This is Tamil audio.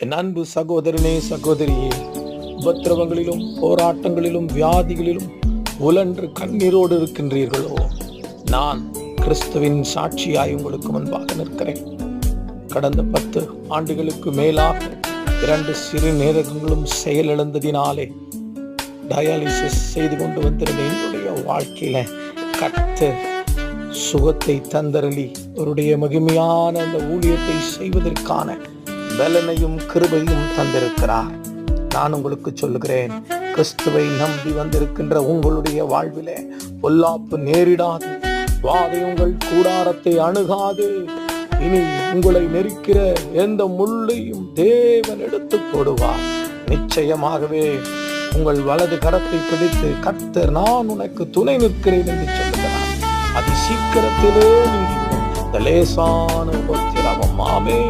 என் அன்பு சகோதரனே சகோதரியே உபத்திரவங்களிலும் போராட்டங்களிலும் வியாதிகளிலும் உலன்று கண்ணீரோடு இருக்கின்றீர்களோ நான் கிறிஸ்துவின் சாட்சியாய் உங்களுக்கு முன்பாக நிற்கிறேன். கடந்த பத்து ஆண்டுகளுக்கு மேலாக இரண்டு சிறு நேரங்களும் செயலிழந்ததினாலே டயாலிசிஸ் செய்து கொண்டு வந்திருந்த என்னுடைய வாழ்க்கையில கத்து சுகத்தை தந்தரளி அவருடைய மகிமையான அந்த ஊழியத்தை செய்வதற்கான பலனையும் கிருபையும் தந்திருக்கிறார். நான் உங்களுக்கு சொல்லுகிறேன் கிறிஸ்துவை நம்பி வந்திருக்கின்ற உங்களுடைய வாழ்விலே பொல்லாப்பு நேரிடாது. வாதை உங்கள் கூடாரத்தை அணுகாது. இனி உங்களை நெருக்கிற எந்த முள்ளையும் தேவன் எடுத்து போடுவார். நிச்சயமாகவே உங்கள் வலது கரத்தை பிடித்து கர்த்தர் நான் உனக்கு துணை நிற்கிறேன் என்று சொல்லுகிறார். அது சீக்கிரத்திலே நீடிக்கும் லேசான உபத்திரவம். ஆமே